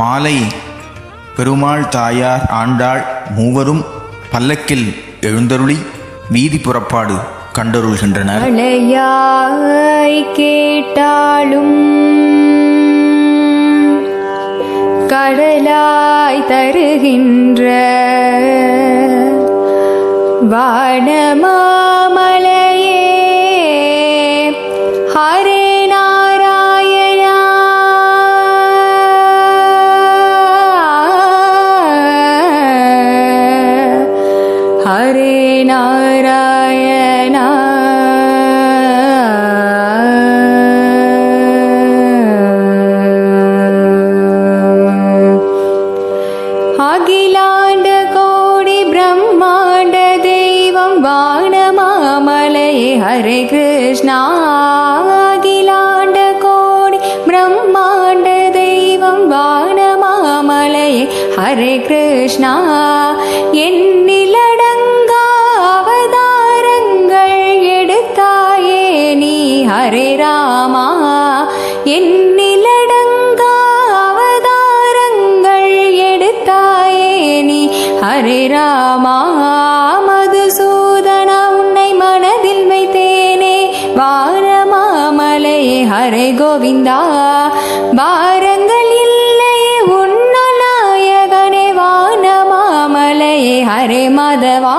மாலை பெருமாள் தாயார் ஆண்டாள் மூவரும் பல்லக்கில் எழுந்தருளி வீதி புறப்பாடு கண்டருள்கின்றனர். கேட்டாலும் கடலாய் தருகின்ற வானமாமலையே ஹர ஹரே நாராயணா. அகிலாண்ட கோடி பிரம்மாண்ட தெய்வம் வானமாமலையே ஹரே கிருஷ்ணா. அகிலாண்ட கோடி பிரம்மாண்ட தெய்வம் வானமாமலையே ஹரே கிருஷ்ணா. ஹரே ராமா என்னிலடங்கா அவதாரங்கள் எடுத்தாயே நீ. ஹரே ராமா மதுசூதனா உன்னை மனதில் வைத்தேனே. வாரமாமலையே ஹரே கோவிந்தா பாரங்கள் இல்லையே உன்னநாயகனே வானமாமலையே ஹரே மாதவா.